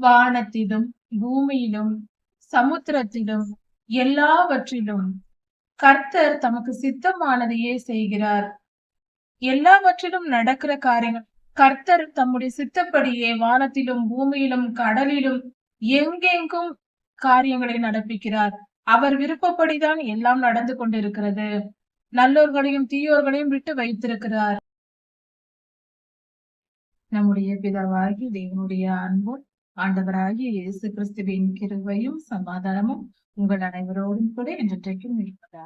வானத்திலும் பூமியிலும் சமுத்திரத்திலும் எல்லாவற்றிலும் கர்த்தர் தமக்கு சித்தமானதையே செய்கிறார். எல்லாவற்றிலும் நடக்கிற காரியங்கள் கர்த்தர் தம்முடைய சித்தப்படியே வானத்திலும் பூமியிலும் கடலிலும் எங்கெங்கும் காரியங்களை நடப்பிக்கிறார். அவர் விருப்பப்படிதான் எல்லாம் நடந்து கொண்டிருக்கிறது. நல்லோர்களையும் தீயோர்களையும் விட்டு வைத்திருக்கிறார். நம்முடைய பிதாவாகி தேவனுடைய அன்பும் ஆண்டவராகிய இயேசு கிறிஸ்துவின் கிருவையும் சமாதானமும் உங்கள் அனைவரோடும் கூட என்றைக்கும் இருப்பதா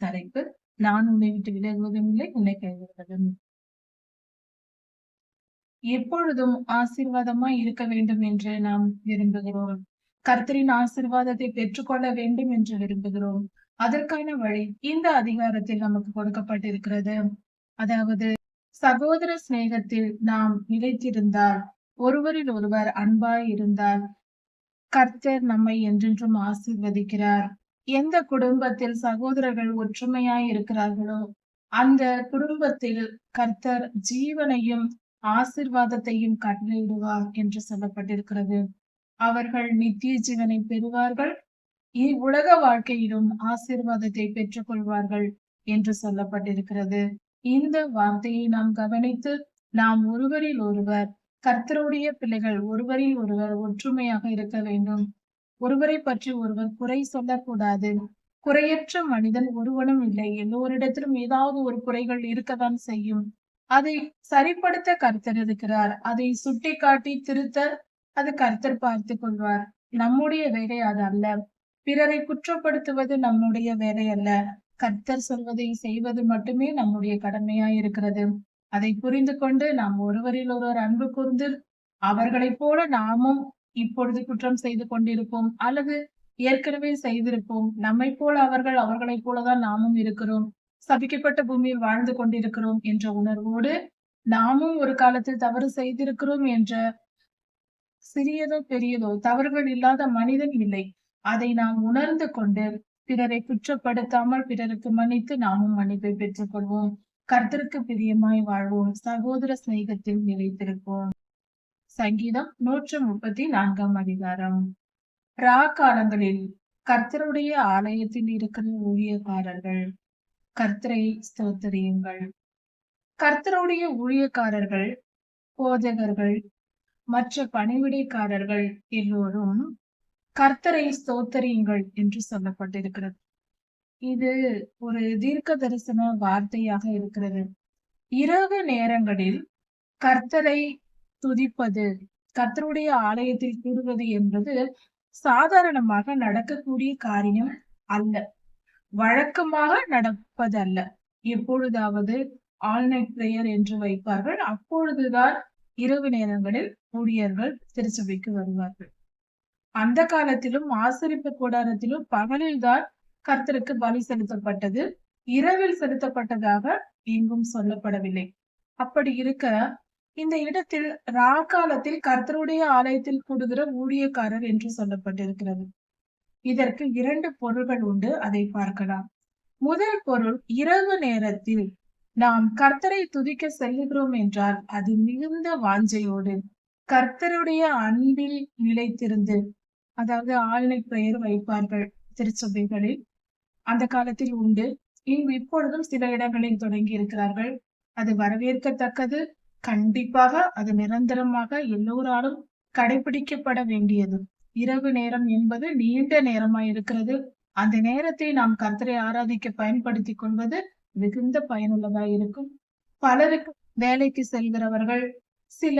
தலைப்பு நான் உன்னை விட்டு விலகுவதும் இல்லை உன்னை கைவிடுவதும் எப்பொழுதும் ஆசீர்வாதமாய் இருக்க வேண்டும் என்று நாம் விரும்புகிறோம். கர்த்தரின் ஆசீர்வாதத்தை பெற்றுக்கொள்ள வேண்டும் என்று விரும்புகிறோம். அதற்கான வழி இந்த அதிகாரத்தில் நமக்கு கொடுக்கப்பட்டிருக்கிறது. அதாவது சகோதர சிநேகத்தில் நாம் நிலைத்திருந்தால் ஒருவரில் ஒருவர் அன்பாய் இருந்தால் கர்த்தர் நம்மை என்றென்றும் ஆசீர்வதிக்கிறார். எந்த குடும்பத்தில் சகோதரர்கள் ஒற்றுமையாய் இருக்கிறார்களோ அந்த குடும்பத்தில் கர்த்தர் ஜீவனையும் ஆசிர்வாதத்தையும் கட்டளையிடுவார் என்று சொல்லப்பட்டிருக்கிறது. அவர்கள் நித்திய ஜீவனை பெறுவார்கள் உலக வாழ்க்கையிலும் ஆசீர்வாதத்தை பெற்றுக் கொள்வார்கள் என்று சொல்லப்பட்டிருக்கிறது. இந்த வார்த்தையை நாம் கவனித்து நாம் ஒருவரில் ஒருவர் கர்த்தருடைய பிள்ளைகள் ஒருவரில் ஒருவர் ஒற்றுமையாக இருக்க வேண்டும். ஒருவரை பற்றி ஒருவர் குறை சொல்லக்கூடாது. குறையற்ற மனிதன் ஒருவனும் இல்லை. எல்லோரிடத்திலும் ஏதாவது ஒரு குறைகள் இருக்கத்தான் செய்யும். அதை சரிப்படுத்த கர்த்தர் இருக்கிறார். அதை சுட்டி காட்டி திருத்த அது கர்த்தர் பார்த்து கொள்வார். நம்முடைய வேலை அது அல்ல. பிறரை குற்றப்படுத்துவது நம்முடைய வேலை அல்ல. கர்த்தர் சொல்வதை செய்வது மட்டுமே நம்முடைய கடமையாய் இருக்கிறது. அதை புரிந்து கொண்டு நாம் ஒருவரில் ஒருவர் அன்பு கூர்ந்து அவர்களைப் போல நாமும் இப்பொழுது குற்றம் செய்து கொண்டிருப்போம் அல்லது ஏற்கனவே செய்திருப்போம். நம்மை போல அவர்கள் அவர்களைப் போலதான் நாமும் இருக்கிறோம். சபிக்கப்பட்ட பூமியில் வாழ்ந்து கொண்டிருக்கிறோம் என்ற உணர்வோடு நாமும் ஒரு காலத்தில் தவறு செய்திருக்கிறோம் என்ற சிறியதோ பெரியதோ தவறுகள் இல்லாத மனிதன் இல்லை. அதை நாம் உணர்ந்து கொண்டு பிறரை குற்றப்படுத்தாமல் பிறருக்கு மன்னித்து நாமும் மன்னிப்பை பெற்றுக் கொள்வோம். கர்த்தருக்கு பிரியமாய் வாழ்வோம். சகோதர சிநேகத்தில் நிலைத்திருப்போம். சங்கீதம் நூற்று முப்பத்தி நான்காம் அதிகாரம். ரா காலங்களில் கர்த்தருடைய ஆலயத்தில் இருக்கிற ஊழியக்காரர்கள் கர்த்தரை ஸ்தோத்தரியுங்கள். கர்த்தருடைய ஊழியக்காரர்கள் போதகர்கள் மற்ற பணிவிடைக்காரர்கள் எல்லோரும் கர்த்தரை ஸ்தோத்தரியுங்கள் என்று சொல்லப்பட்டிருக்கிறது. இது ஒரு தீர்க்க தரிசன வார்த்தையாக இருக்கிறது. இரவு நேரங்களில் கர்த்தரை துதிப்பது கர்த்தருடைய ஆலயத்தில் கூடுவது என்பது சாதாரணமாக நடக்கக்கூடிய காரியம் அல்ல. வழக்கமாக நடப்பது அல்ல எப்பொழுதாவது ஆல் நைட் பிரேயர் என்று வைப்பார்கள். அப்பொழுதுதான் இரவு நேரங்களில் ஊழியர்கள் திருச்சபைக்கு வருவார்கள். அந்த காலத்திலும் ஆசரிப்பு கூடாரத்திலும் பகலில்தான் கர்த்தருக்கு பலி செலுத்தப்பட்டது. இரவில் செலுத்தப்பட்டதாக எங்கும் சொல்லப்படவில்லை. அப்படி இருக்க இந்த இடத்தில் ராகாலத்தில் கர்த்தருடைய ஆலயத்தில் கூடுகிற ஊழியக்காரர் என்று சொல்லப்பட்டிருக்கிறது. இதற்கு இரண்டு பொருள்கள் உண்டு அதை பார்க்கலாம். முதல் பொருள் இரவு நேரத்தில் நாம் கர்த்தரை துதிக்க செல்லுகிறோம் என்றால் அது மிகுந்த வாஞ்சையோடு கர்த்தருடைய அன்பில் நிலைத்திருந்து அதாவது ஆழ்நிலை பெயர் வைப்பார்கள் திருச்சபைகளில் அந்த காலத்தில் உண்டு. இங்கு இப்பொழுதும் சில இடங்களில் தொடங்கி இருக்கிறார்கள். அது வரவேற்கத்தக்கது. கண்டிப்பாக அது நிரந்தரமாக எல்லோராலும் கடைபிடிக்கப்பட வேண்டியது. இரவு நேரம் என்பது நீண்ட நேரமாய் இருக்கிறது. அந்த நேரத்தை நாம் கர்த்தரை ஆராதிக்க பயன்படுத்திக் கொள்வது மிகுந்த பயனுள்ளதாக இருக்கும். பலருக்கு வேலைக்கு செல்கிறவர்கள் சில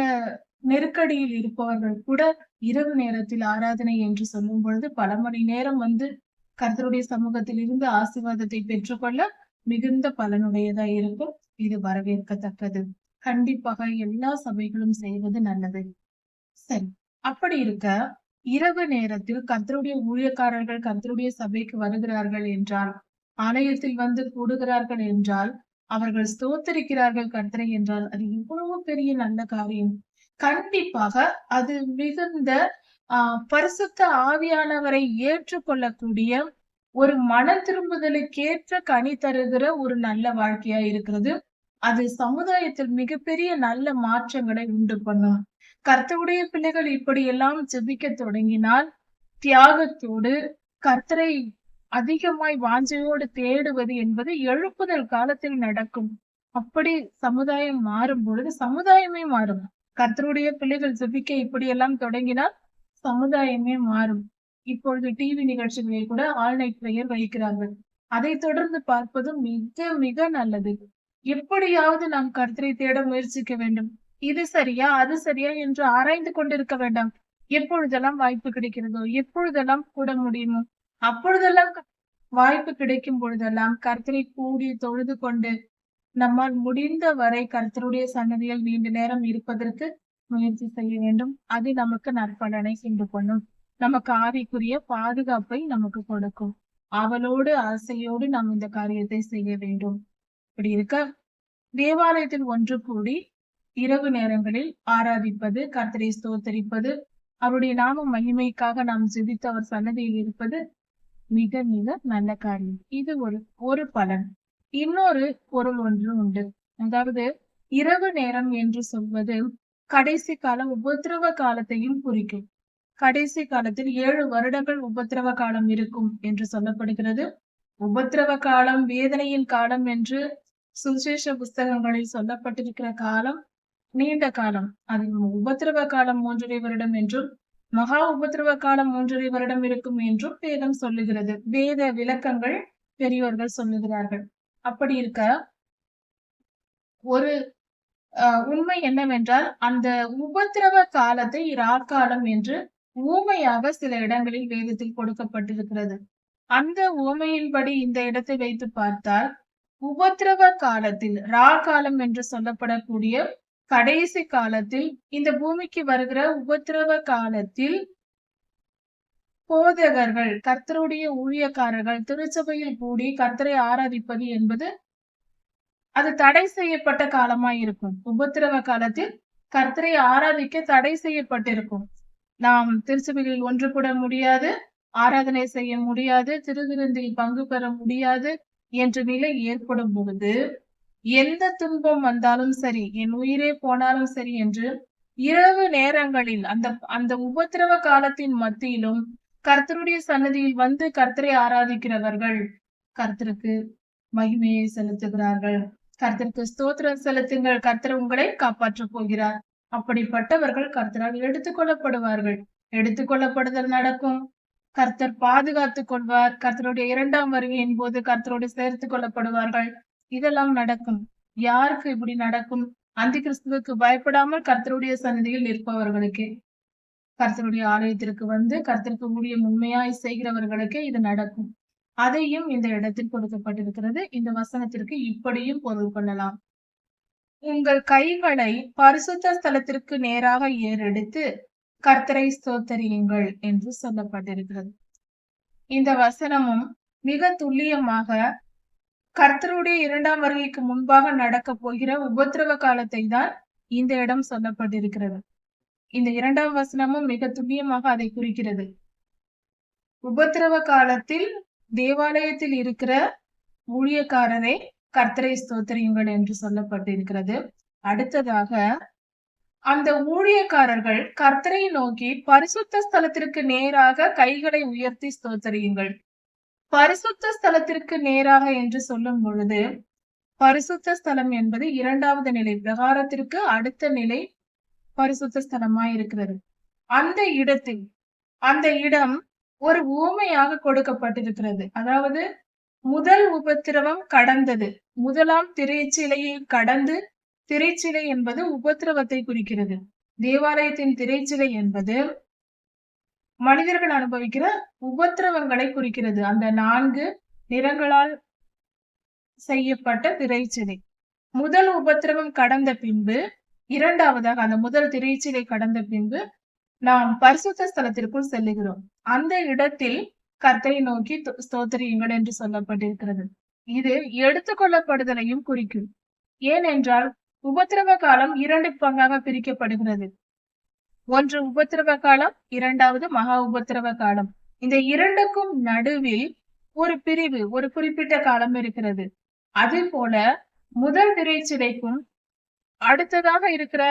நெருக்கடியில் இருப்பவர்கள் கூட இரவு நேரத்தில் ஆராதனை என்று சொல்லும் பொழுது பல மணி நேரம் வந்து கர்த்தருடைய சமூகத்தில் இருந்து ஆசீர்வாதத்தை பெற்றுக்கொள்ள மிகுந்த பலனுடையதா இருக்கும் இது வரவேற்கத்தக்கது. கண்டிப்பாக எல்லா சபைகளும் செய்வது நல்லது. சரி அப்படி இருக்க இரவு நேரத்தில் கர்த்தருடைய ஊழியக்காரர்கள் கர்த்தருடைய சபைக்கு வருகிறார்கள் என்றால் ஆலயத்தில் வந்து கூடுகிறார்கள் என்றால் அவர்கள் ஸ்தோத்தரிக்கிறார்கள் கர்த்தரை என்றால் அது எவ்வளவு பெரிய நல்ல காரியம். கண்டிப்பாக அது மிகுந்த பரிசுத்த ஆவியானவரை ஏற்றுக்கொள்ளக்கூடிய ஒரு மன திரும்புதலுக்கேற்ற கனி தருகிற ஒரு நல்ல வாழ்க்கையா இருக்கிறது. அது சமுதாயத்தில் மிகப்பெரிய நல்ல மாற்றங்களை உண்டு பண்ணும். கர்த்தருடைய பிள்ளைகள் இப்படியெல்லாம் ஜெபிக்க தொடங்கினால் தியாகத்தோடு கர்த்தரை அதிகமாய் வாஞ்சையோடு தேடுவது என்பது எழுப்புதல் காலத்தில் நடக்கும். அப்படி சமுதாயம் மாறும் பொழுது சமுதாயமே மாறும். கர்த்தருடைய பிள்ளைகள் ஜெபிக்க இப்படியெல்லாம் தொடங்கினால் சமுதாயமே மாறும். இப்பொழுது டிவி நிகழ்ச்சிகளில் கூட ஆல் நைட் பிரேயர் வைக்கிறார்கள். அதை தொடர்ந்து பார்ப்பது மிக மிக நல்லது. எப்படியாவது நாம் கருத்தரை தேட முயற்சிக்க வேண்டும். இது சரியா அது சரியா என்று ஆராய்ந்து கொண்டிருக்க வேண்டாம். எப்பொழுதெல்லாம் வாய்ப்பு கிடைக்கிறதோ எப்பொழுதெல்லாம் கூட முடியுமோ அப்பொழுதெல்லாம் வாய்ப்பு கிடைக்கும் பொழுதெல்லாம் கர்த்தரை கூடி தொழுது கொண்டு நம்மால் முடிந்த வரை கர்த்தருடைய சன்னதியில் நீண்ட நேரம் இருப்பதற்கு முயற்சி செய்ய வேண்டும். அது நமக்கு நற்பலனை சென்று பண்ணும் நமக்கு ஆவிக்குரிய பாதுகாப்பை நமக்கு கொடுக்கும். அவளோடு ஆசையோடு நாம் இந்த காரியத்தை செய்ய வேண்டும். இப்படி இருக்க தேவாலயத்தில் ஒன்று கூடி இரவு நேரங்களில் ஆராதிப்பது கர்த்தரை ஸ்தோத்தரிப்பது அவருடைய நாம மகிமைக்காக நாம் ஜெபித்து அவர் சன்னதியில் இருப்பது மிக மிக நல்ல காரியம். இது ஒரு ஒரு பலன். இன்னொரு பொருள் ஒன்று உண்டு. அதாவது இரவு நேரம் என்று சொல்வது கடைசி கால உபத்திரவ காலத்தையும் குறிக்கும். கடைசி காலத்தில் ஏழு வருடங்கள் உபத்திரவ காலம் இருக்கும் என்று சொல்லப்படுகிறது. உபத்திரவ காலம் வேதனையின் காலம் என்று சுவிசேஷ புஸ்தகங்களில் சொல்லப்பட்டிருக்கிற காலம் நீண்ட காலம். அது உபத்திரவ காலம் மூன்றரை வருடம் என்றும் மகா உபத்திரவ காலம் மூன்றரை வருடம் இருக்கும் என்றும் வேதம் சொல்லுகிறது. வேத விளக்கங்கள் பெரியோர்கள் சொல்லுகிறார்கள். அப்படி இருக்க ஒரு உண்மை என்னவென்றால் அந்த உபத்திரவ காலத்தை ராக்காலம் என்று ஊமையாக சில இடங்களில் வேதத்தில் கொடுக்கப்பட்டிருக்கிறது. அந்த ஊமையின்படி இந்த இடத்தை வைத்து பார்த்தால் உபத்திரவ காலத்தில் ரா காலம் என்று சொல்லப்படக்கூடிய கடைசி காலத்தில் இந்த பூமிக்கு வருகிற உபத்திரவ காலத்தில் போதகர்கள் கர்த்தருடைய ஊழியக்காரர்கள் திருச்சபையில் கூடி கர்த்தரை ஆராதிப்பது என்பது அது தடை செய்யப்பட்ட காலமாய் இருக்கும். உபத்திரவ காலத்தில் கர்த்தரை ஆராதிக்க தடை செய்யப்பட்டிருக்கும். நாம் திருச்சபைகளில் ஒன்று கூட முடியாது ஆராதனை செய்ய முடியாது திருவிருந்தில் பங்கு பெற முடியாது என்ற நிலை ஏற்படும் பொழுது எந்த துன்பம் வந்தாலும் சரி என் உயிரே போனாலும் சரி என்று இரவு நேரங்களில் அந்த அந்த உபத்திரவ காலத்தின் மத்தியிலும் கர்த்தருடைய சன்னதியில் வந்து கர்த்தரை ஆராதிக்கிறவர்கள் கர்த்தருக்கு மகிமையை செலுத்துகிறார்கள். கர்த்தருக்கு ஸ்தோத்திரம் செலுத்துங்கள். கர்த்தர் உங்களை காப்பாற்றப் போகிறார். அப்படிப்பட்டவர்கள் கர்த்தரால் எடுத்துக்கொள்ளப்படுவார்கள் எடுத்துக்கொள்ளப்படுதல் நடக்கும். கர்த்தர் பாதுகாத்துக் கொள்வார். கர்த்தருடைய இரண்டாம் வருகையின் போது கர்த்தரோடு சேர்த்துக் கொள்ளப்படுவார்கள். இதெல்லாம் நடக்கும். யாருக்கு இப்படி நடக்கும்? அந்த கிறிஸ்துவுக்கு பயப்படாமல் கர்த்தருடைய சன்னதியில் இருப்பவர்களுக்கே கர்த்தருடைய ஆலயத்திற்கு வந்து கர்த்தருக்கு ஊழியம் உண்மையாய் செய்கிறவர்களுக்கு இது நடக்கும். அதையும் இந்த இடத்தில் கொடுக்கப்பட்டிருக்கிறது. இந்த வசனத்திற்கு இப்படியும் பொருள் கொள்ளலாம். உங்கள் கைகளை பரிசுத்த ஸ்தலத்திற்கு நேராக ஏறெடுத்து கர்த்தரை ஸ்தோத்தரியுங்கள் என்று சொல்லப்பட்டிருக்கிறது. இந்த வசனமும் மிக துல்லியமாக கர்த்தருடைய இரண்டாம் வருகைக்கு முன்பாக நடக்க போகிற உபத்திரவ காலத்தை தான் இந்த இடம் சொல்லப்பட்டிருக்கிறது. இந்த இரண்டாம் வசனமும் மிக துல்லியமாக அதை குறிக்கிறது. உபத்திரவ காலத்தில் தேவாலயத்தில் இருக்கிற ஊழியக்காரரை கர்த்தரை ஸ்தோத்திரியுங்கள் என்று சொல்லப்பட்டிருக்கிறது. அடுத்ததாக அந்த ஊழியக்காரர்கள் கர்த்தரை நோக்கி பரிசுத்த ஸ்தலத்திற்கு நேராக கைகளை உயர்த்தி ஸ்தோத்தரியுங்கள். பரிசுத்த ஸ்தலத்திற்கு நேராக என்று சொல்லும் பொழுது பரிசுத்த ஸ்தலம் என்பது இரண்டாவது நிலை பிரகாரத்திற்கு அடுத்த நிலை பரிசுத்த ஸ்தலமாய் இருக்கிறது. அந்த இடத்தில் அந்த இடம் ஒரு ஊமையாக கொடுக்கப்பட்டிருக்கிறது. அதாவது முதல் உபத்திரவம் கடந்தது. முதலாம் திரைச்சிலையை கடந்து திரைச்சிலை என்பது உபத்திரவத்தை குறிக்கிறது. தேவாலயத்தின் திரைச்சிலை என்பது மனிதர்கள் அனுபவிக்கிற உபத்திரவங்களை குறிக்கிறது. அந்த நான்கு நிறங்களால் செய்யப்பட்ட திரைச்சிலை. முதல் உபத்திரவம் கடந்த பின்பு இரண்டாவதாக அந்த முதல் திரைச்சிலை கடந்த பின்பு நாம் பரிசுத்த ஸ்தலத்திற்குள் செல்லுகிறோம். அந்த இடத்தில் கர்த்தரை நோக்கி ஸ்தோத்திரியுங்கள் என்று சொல்லப்பட்டிருக்கிறது. இது எடுத்துக்கொள்ளப்படுதலையும் குறிக்கும். ஏனென்றால் உபத்திரவ காலம் இரண்டு பங்காக பிரிக்கப்படுகிறது. ஒன்று உபத்திரவ காலம் இரண்டாவது மகா உபத்திரவ காலம். இந்த இரண்டுக்கும் நடுவில் ஒரு பிரிவு ஒரு குறிப்பிட்ட காலம் இருக்கிறது. அதே போல முதல் திரைச்சிலைக்கும் அடுத்ததாக இருக்கிற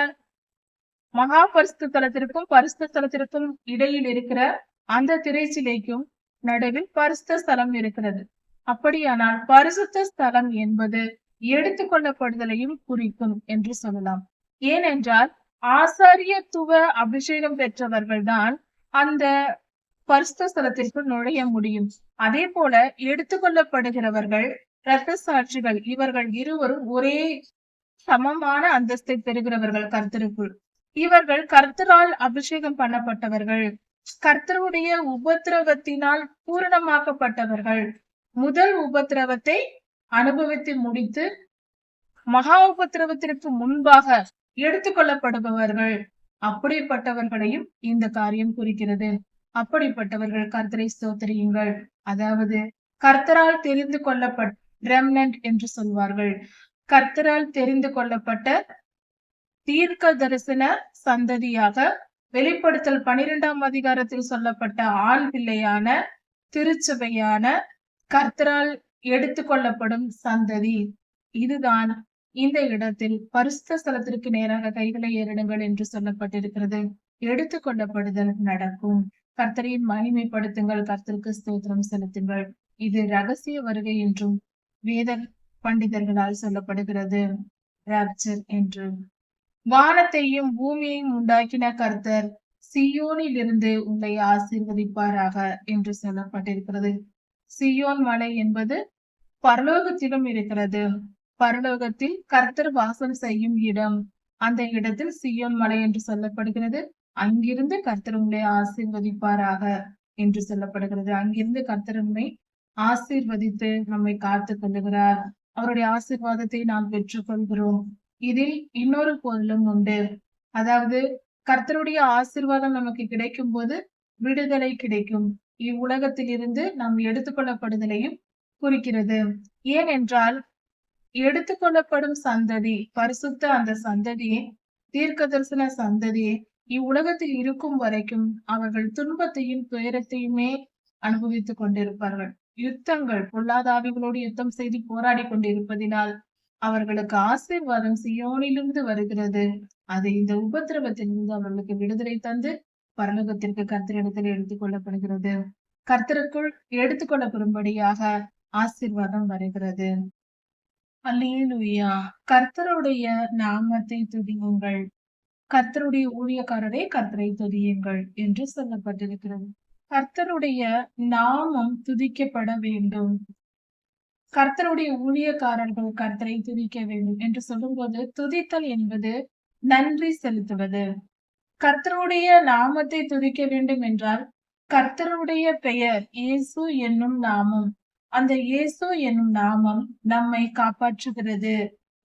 மகா பரிசு தலத்திற்கும் பரிசு தலத்திற்கும் இடையில் இருக்கிற அந்த திரைச்சிலைக்கும் நடுவில் பரிசுத்த ஸ்தலம் இருக்கிறது. அப்படியானால் பரிசுத்த ஸ்தலம் என்பது எடுத்துக்கொள்ளப்படுதலையும் குறிக்கும் என்று சொல்லலாம். ஏனென்றால் ஆசாரியத்துவ அபிஷேகம் பெற்றவர்கள்தான் அந்த பரிசுத்த நுழைய முடியும். அதே போல எடுத்துக்கொள்ளப்படுகிறவர்கள் இரத்த சாட்சிகள் இவர்கள் இருவரும் ஒரே சமமான அந்தஸ்தை பெறுகிறவர்கள் கருத்திற்குள் இவர்கள் கர்த்தரால் அபிஷேகம் பண்ணப்பட்டவர்கள். கர்த்தருடைய உபத்திரவத்தினால் பூரணமாக்கப்பட்டவர்கள். முதல் உபத்திரவத்தை அனுபவித்து முடித்து மகா உபத்திரவத்திற்கு முன்பாக எடுத்துக்கொள்ளப்படுபவர்கள் அப்படிப்பட்டவர்களையும் இந்த காரியம் குறிக்கிறது. அப்படிப்பட்டவர்கள் கர்த்தரை ஸ்தோத்திரியுங்கள். அதாவது கர்த்தரால் தெரிந்து கொள்ளப்பட்ட ரெம்னன்ட் என்று சொல்வார்கள். கர்த்தரால் தெரிந்து கொள்ளப்பட்ட தீர்க்க தரிசன சந்ததியாக வெளிப்படுத்தல் பனிரெண்டாம் அதிகாரத்தில் சொல்லப்பட்ட ஆண் பிள்ளையான திருச்சபையான கர்த்தரால் எடுத்துக்கொள்ளப்படும் சந்ததி. இதுதான் இந்த இடத்தில் பரிசுத்த ஸ்தலத்திற்கு நேராக கைகளை ஏறிடுங்கள் என்று சொல்லப்பட்டிருக்கிறது. எடுத்துக்கொள்ளப்படுதல் நடக்கும். கர்த்தரை மகிமைப்படுத்துங்கள். கர்த்தருக்கு ஸ்தோத்திரம் செலுத்துங்கள். இது ரகசிய வருகை என்றும் வேத பண்டிதர்களால் சொல்லப்படுகிறது. ராப்சர் என்று வானத்தையும் பூமியையும் உண்டாக்கின கர்த்தர் சியோனில் இருந்து உங்களை ஆசீர்வதிப்பாராக என்று சொல்லப்பட்டிருக்கிறது. சியோன் மலை என்பது பரலோகத்திலும் இருக்கிறது. பரலோகத்தில் கர்த்தர் வாசம் செய்யும் இடம். அந்த இடத்தில் சியோன் மலை என்று சொல்லப்படுகிறது. அங்கிருந்து கர்த்தர் உங்களை ஆசீர்வதிப்பாராக என்று சொல்லப்படுகிறது. அங்கிருந்து கர்த்தர் உண்மை ஆசீர்வதித்து நம்மை காத்து கொள்ளுகிறார். அவருடைய ஆசீர்வாதத்தை நாம் பெற்றுக்கொள்கிறோம். இதில் இன்னொரு பொருளும் உண்டு. அதாவது கர்த்தருடைய ஆசீர்வாதம் நமக்கு கிடைக்கும் போது விடுதலை கிடைக்கும். இவ்வுலகத்தில் இருந்து நாம் எடுத்துக்கொள்ளப்படுதலையும் குறிக்கிறது. ஏனென்றால் எடுத்துக்கொள்ளப்படும் சந்ததி பரிசுத்த அந்த சந்ததியே தீர்க்க தரிசன சந்ததியே இவ்வுலகத்தில் இருக்கும் வரைக்கும் அவர்கள் துன்பத்தையும் துயரத்தையுமே அனுபவித்துக் கொண்டிருப்பார்கள். யுத்தங்கள் பொல்லாதாவிகளோடு யுத்தம் செய்து போராடி கொண்டிருப்பதினால் அவர்களுக்கு ஆசீர்வாதம் சியோனிலிருந்து வருகிறது. அது இந்த உபத்திரவத்திலிருந்து அவர்களுக்கு விடுதலை தந்து பரலோகத்திற்கு கர்த்தரிடத்தில் எடுத்துக் கொள்ளப்படுகிறது. கர்த்தருக்குள் எடுத்துக்கொள்ளப்படும்படியாக ஆசீர்வாதம் வருகிறது. அல்லேலூயா. கர்த்தருடைய நாமத்தை துதியுங்கள். கர்த்தருடைய ஊழியக்காரரே கர்த்தரை துதியுங்கள் என்று சொல்லப்பட்டிருக்கிறது. கர்த்தருடைய நாமம் துதிக்கப்பட வேண்டும். கர்த்தருடைய ஊழியக்காரர்கள் கர்த்தரை துதிக்க வேண்டும் என்று சொல்லும்போது துதித்தல் என்பது நன்றி செலுத்துவது. கர்த்தருடைய நாமத்தை துதிக்க வேண்டும் என்றால் கர்த்தருடைய பெயர் இயேசு என்னும் நாமம். அந்த இயேசு என்னும் நாமம் நம்மை காப்பாற்றுகிறது.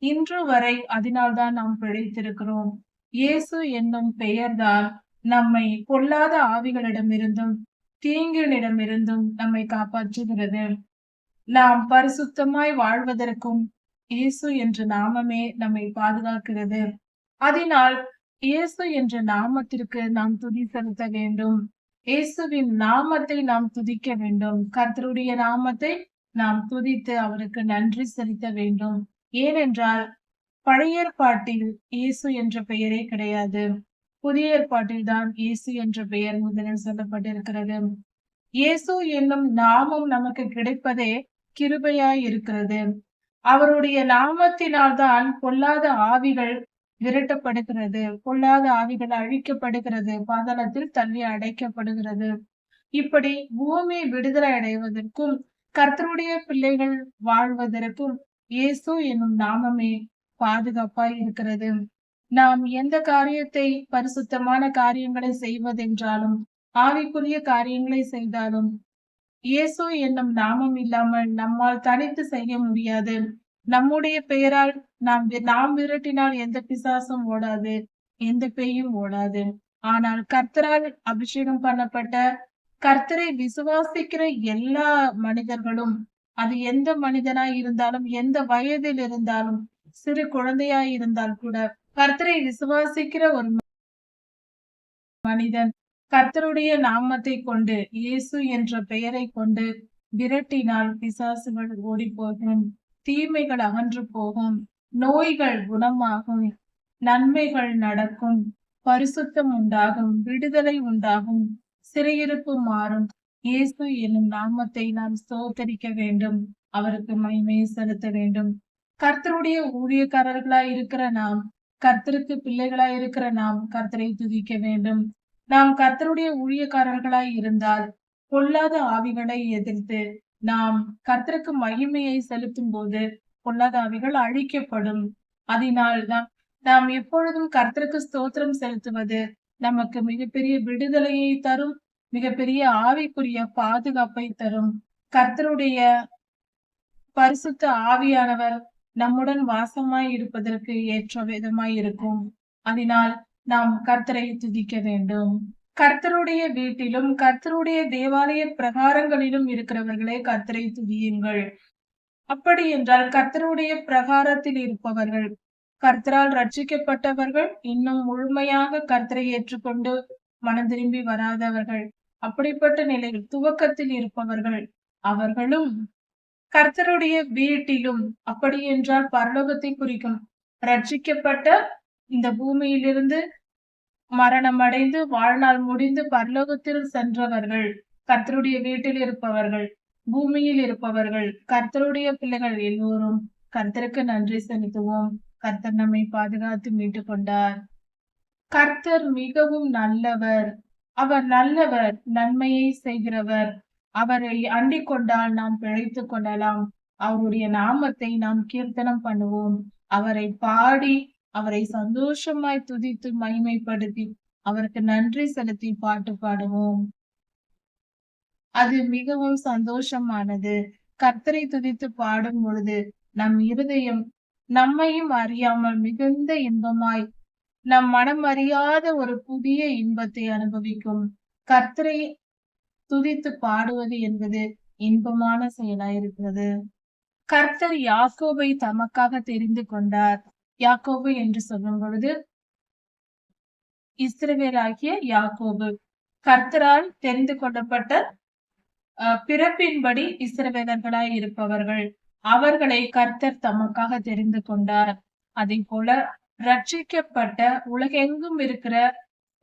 இன்று வரை அதனால்தான் நாம் பிழைத்திருக்கிறோம். இயேசு என்னும் பெயர்தான் நம்மை பொல்லாத ஆவிகளிடமிருந்தும் தீங்கினிடமிருந்தும் நம்மை காப்பாற்றுகிறது. நாம் பரிசுத்தமாய் வாழ்வதற்கும் இயேசு என்ற நாமமே நம்மை பாதுகாக்கிறது. அதனால் இயேசு என்ற நாமத்திற்கு நாம் துதி செலுத்த வேண்டும். இயேசுவின் நாமத்தை நாம் துதிக்க வேண்டும். கர்த்தருடைய நாமத்தை நாம் துதித்து அவருக்கு நன்றி செலுத்த வேண்டும். ஏனென்றால் பழைய ஏற்பாட்டில் இயேசு என்ற பெயரே கிடையாது. புதிய ஏற்பாட்டில் தான் இயேசு என்ற பெயர் முதலில் சொல்லப்பட்டிருக்கிறது. இயேசு என்னும் நாமம் நமக்கு கிடைப்பதே கிருபையாய் இருக்கிறது. அவருடைய நாமத்தினால்தான் பொல்லாத ஆவிகள் விரட்டப்படுகிறது. பொல்லாத ஆவிகள் அழிக்கப்படுகிறது. பாதாளத்தில் தள்ளி அடைக்கப்படுகிறது. இப்படி பூமி விடுதலை அடைவதற்கும் கர்த்தருடைய பிள்ளைகள் வாழ்வதற்கும் இயேசு என்னும் நாமமே பாதுகாப்பாய் இருக்கிறது. நாம் எந்த காரியத்தை பரிசுத்தமான காரியங்களை செய்வதென்றாலும் ஆவிக்குரிய காரியங்களை செய்தாலும் இயேசு என்னும் நாமம் இல்லாமல் நம்மால் தனித்து செய்ய முடியாது. நம்முடைய பெயரால் நாம் நாம் விரட்டினால் எந்த பிசாசும் ஓடாது எந்த பேயும் ஓடாது. ஆனால் கர்த்தரால் அபிஷேகம் பண்ணப்பட்ட கர்த்தரை விசுவாசிக்கிற எல்லா மனிதர்களும் அது எந்த மனிதனாய் இருந்தாலும் எந்த வயதில் இருந்தாலும் சிறு குழந்தையாய் இருந்தால் கூட கர்த்தரை விசுவாசிக்கிற ஒரு மனிதன் கர்த்தருடைய நாமத்தை கொண்டு இயேசு என்ற பெயரை கொண்டு விரட்டினால் பிசாசுகள் ஓடி போகும் தீமைகள் அகன்று போகும் நோய்கள் குணமாகும் நன்மைகள் நடக்கும் பரிசுத்தம் உண்டாகும் விடுதலை உண்டாகும் சிறையிருப்பு மாறும். இயேசு என்னும் நாமத்தை நாம் சோத்தரிக்க வேண்டும் அவருக்கு மகிமை செலுத்த வேண்டும். கர்த்தருடைய ஊழியக்காரர்களாய் இருக்கிற நாம் கர்த்தருக்கு பிள்ளைகளாய் இருக்கிற நாம் கர்த்தரை துதிக்க வேண்டும். நாம் கர்த்தருடைய ஊழியக்காரர்களாய் இருந்தால் பொல்லாத ஆவிகளை எதிர்த்து நாம் கர்த்தருக்கு மகிமையை செலுத்தும் போது பொல்லாத ஆவிகள் அழிக்கப்படும். அதனால் நாம் நாம் எப்பொழுதும் கர்த்தருக்கு ஸ்தோத்திரம் செலுத்துவது நமக்கு மிகப்பெரிய விடுதலையை தரும் மிகப்பெரிய ஆவிக்குரிய பாதுகாப்பை தரும். கர்த்தருடைய பரிசுத்த ஆவியானவர் நம்முடன் வாசமாய் இருப்பதற்கு ஏற்ற விதமாய் இருக்கும். அதனால் நாம் கர்த்தரை துதிக்க வேண்டும். கர்த்தருடைய வீட்டிலும் கர்த்தருடைய தேவாலய பிரகாரங்களிலும் இருக்கிறவர்களே கர்த்தரை துதியுங்கள். அப்படி என்றால் கர்த்தருடைய பிரகாரத்தில் இருப்பவர்கள் கர்த்தரால் ரட்சிக்கப்பட்டவர்கள் இன்னும் முழுமையாக கர்த்தரை ஏற்றுக்கொண்டு மனம் திரும்பி வராதவர்கள் அப்படிப்பட்ட நிலையில் துவக்கத்தில் இருப்பவர்கள் அவர்களும் கர்த்தருடைய வீட்டிலும் அப்படி என்றால் பரலோகத்தை குறிக்கும் ரட்சிக்கப்பட்ட இந்த பூமியிலிருந்து மரணம் அடைந்து வாழ்நாள் முடிந்து பரலோகத்தில் சென்றவர்கள் கர்த்தருடைய வீட்டில் இருப்பவர்கள் பூமியில் இருப்பவர்கள் கர்த்தருடைய பிள்ளைகள் எல்லோரும் கர்த்தருக்கு நன்றி செலுத்துவோம். கர்த்தர் நம்மை பாதுகாத்து மீட்டு கொண்டார் கர்த்தர் மிகவும் நல்லவர். அவர் நல்லவர் நன்மையை செய்கிறவர். அவரை அண்டிக் கொண்டால் நாம் பிழைத்துக் கொள்ளலாம். அவருடைய நாமத்தை நாம் கீர்த்தனம் பண்ணுவோம். அவரை பாடி அவரை சந்தோஷமாய் துதித்து மகிமைப்படுத்தி அவருக்கு நன்றி செலுத்தி பாட்டு பாடுவோம். அது மிகவும் சந்தோஷமானது. கர்த்தரை துதித்து பாடும் பொழுது நம் இருதயம் நம்மையும் அறியாமல் மிகுந்த இன்பமாய் நம் மனம் அறியாத ஒரு புதிய இன்பத்தை அனுபவிக்கும். கர்த்தரை துதித்து பாடுவது என்பது இன்பமான செயலாயிருக்கிறது. கர்த்தர் யாக்கோபை தமக்காக தெரிந்து கொண்டார். யாக்கோபு என்று சொல்லும் பொழுது இஸ்ரவேலாகிய யாக்கோபு. கர்த்தரால் தெரிந்து கொள்ளப்பட்ட பிறப்பின்படி இஸ்ரவேலர்களாய் இருப்பவர்கள். அவர்களை கர்த்தர் தமக்காக தெரிந்து கொண்டார். அதே போல ரட்சிக்கப்பட்ட உலகெங்கும் இருக்கிற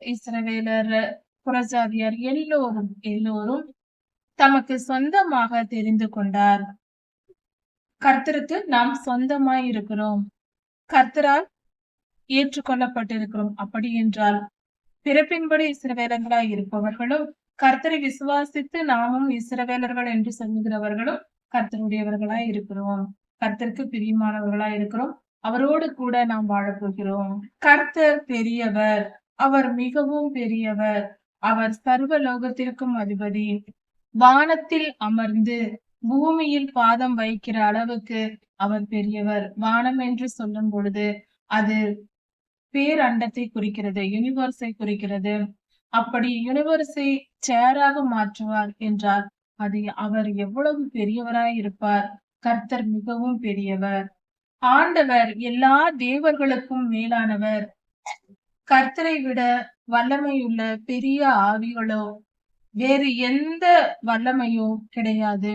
இஸ்ரவேலர் புரஜாதியர் எல்லோரும் எல்லோரும் தமக்கு சொந்தமாக தெரிந்து கொண்டார். கர்த்தருக்கு நாம் சொந்தமாய் இருக்கிறோம். கர்த்தரால் ஏற்றுக்கொள்ளப்பட்டிருக்கிறோம். அப்படி என்றால் பிறப்பின்படி இஸ்ரவேலர்களாய் இருப்பவர்களும் கர்த்தரை விசுவாசித்து நாமும் இஸ்ரவேலர்கள் என்று சொல்லுகிறவர்களும் கர்த்தருடையவர்களாய் இருக்கிறோம். கர்த்தருக்கு பிரியமானவர்களாய் இருக்கிறோம். அவரோடு கூட நாம் வாழப்போகிறோம். கர்த்தர் பெரியவர். அவர் மிகவும் பெரியவர். அவர் சர்வ லோகத்திற்கும் அதிபதி. வானத்தில் அமர்ந்து பூமியில் பாதம் வைக்கிற அளவுக்கு அவர் பெரியவர். வானம் என்று சொல்லும் பொழுது அது பேரண்டத்தை குறிக்கிறது யூனிவர்ஸை குறிக்கிறது. அப்படி யூனிவர்ஸை சேராக மாற்றுவார் என்றால் அது அவர் எவ்வளவு பெரியவராய் இருப்பார். கர்த்தர் மிகவும் பெரியவர். ஆண்டவர் எல்லா தேவர்களுக்கும் மேலானவர். கர்த்தரை விட வல்லமையுள்ள பெரிய ஆவிகளோ வேறு எந்த வல்லமையோ கிடையாது.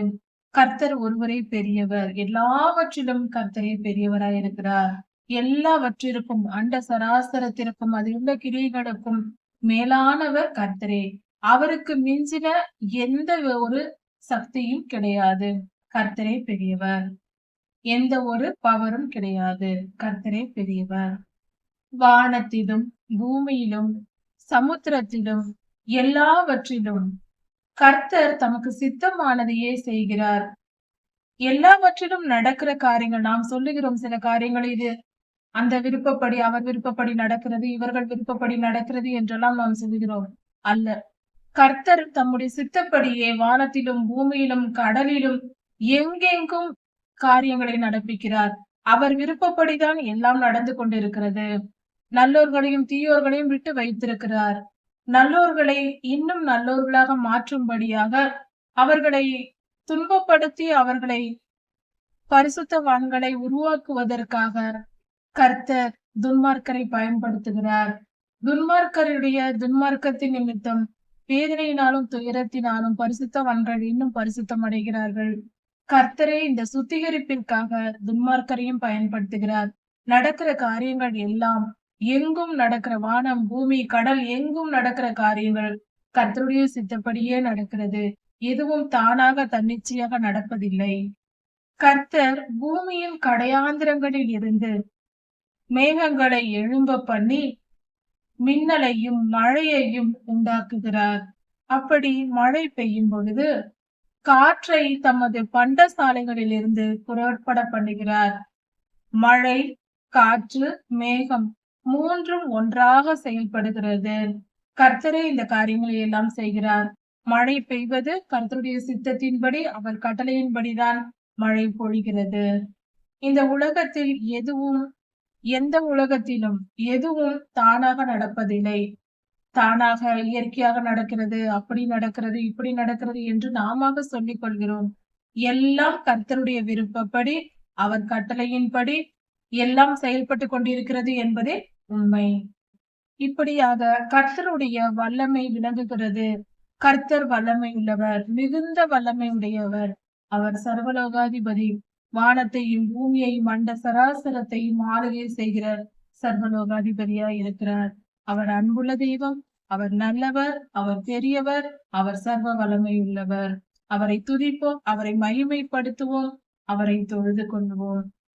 கர்த்தர் ஒருவரே பெரியவர். எல்லாவற்றிலும் கர்த்தரே பெரியவராய் இருக்கிறார். எல்லாவற்றிற்கும் அண்ட சராசரத்திற்கும் அதிலுள்ள கிரிகளுக்கும் மேலானவர் கர்த்தரே. அவருக்கு மிஞ்சின எந்த ஒரு சக்தியும் கிடையாது. கர்த்தரே பெரியவர். எந்த ஒரு பவரும் கிடையாது. கர்த்தரே பெரியவர். வானத்திலும் பூமியிலும் சமுத்திரத்திலும் எல்லாவற்றிலும் கர்த்தர் தமக்கு சித்தமானதையே செய்கிறார். எல்லாவற்றிலும் நடக்கிற காரியங்கள் நாம் சொல்லுகிறோம் சில காரியங்கள் இது. அந்த விருப்பப்படி அவர் விருப்பப்படி நடக்கிறது இவர்கள் விருப்பப்படி நடக்கிறது என்றெல்லாம் நாம் சொல்லுகிறோம். அல்ல. கர்த்தர் தம்முடைய சித்தப்படியே வானத்திலும் பூமியிலும் கடலிலும் எங்கெங்கும் காரியங்களை நடப்பிக்கிறார். அவர் விருப்பப்படிதான் எல்லாம் நடந்து கொண்டிருக்கிறது. நல்லோர்களையும் தீயோர்களையும் விட்டு வைத்திருக்கிறார். நல்லோர்களை இன்னும் நல்லோர்களாக மாற்றும்படியாக அவர்களை துன்பப்படுத்தி அவர்களை பரிசுத்தவான்களை உருவாக்குவதற்காக கர்த்தர் துன்மார்க்கரை பயன்படுத்துகிறார். துன்மார்க்கருடைய துன்மார்க்கத்தின் நிமித்தம் வேதனையினாலும் துயரத்தினாலும் பரிசுத்தவான்கள் இன்னும் பரிசுத்தம் அடைகிறார்கள் கர்த்தரே இந்த சுத்திகரிப்பிற்காக துன்மார்க்கரையும் பயன்படுத்துகிறார். நடக்கிற காரியங்கள் எல்லாம் எங்கும் நடக்கிற வானம் பூமி கடல் எங்கும் நடக்கிற காரியங்கள் கர்த்தருடைய சித்தப்படியே நடக்கிறது. எதுவும் தானாக தன்னிச்சையாக நடப்பதில்லை. கர்த்தர் பூமியின் கடையாந்திரங்களில் இருந்து மேகங்களை எழும்ப பண்ணி மின்னலையும் மழையையும் உண்டாக்குகிறார். அப்படி மழை பெய்யும் பொழுது காற்றை தமது பண்டசாலைகளில் இருந்து புறப்பட பண்ணுகிறார். மழை காற்று மேகம் மூன்றும் ஒன்றாக செயல்படுகிறது. கர்த்தரே இந்த காரியங்களை எல்லாம் செய்கிறார். மழை பெய்வது கர்த்தருடைய சித்தத்தின்படி அவர் கட்டளையின்படிதான் மழை பொழிகிறது. இந்த உலகத்தில் எதுவும் எந்த உலகத்திலும் எதுவும் தானாக நடப்பதில்லை. தானாக இயற்கையாக நடக்கிறது அப்படி நடக்கிறது இப்படி நடக்கிறது என்று நாம சொல்லிக் கொள்கிறோம். எல்லாம் கர்த்தருடைய விருப்பப்படி அவர் கட்டளையின்படி எல்லாம் செயல்பட்டு கொண்டிருக்கிறது என்பதே உண்மை. இப்படியாக கர்த்தருடைய வல்லமை விளங்குகிறது. கர்த்தர் வல்லமை உள்ளவர் மிகுந்த வல்லமை உடையவர். அவர் சர்வலோகாதிபதி. வானத்தையும் பூமியையும் மண்ட சராசரத்தையும் ஆளுகை செய்கிற சர்வலோகாதிபதியா இருக்கிறார். அவர் அன்புள்ள தெய்வம் அவர் நல்லவர் அவர் பெரியவர் அவர் சர்வ வல்லமை உள்ளவர். அவரை துதிப்போம் அவரை மகிமைப்படுத்துவோம் அவரை தொழுது கொள்வோம்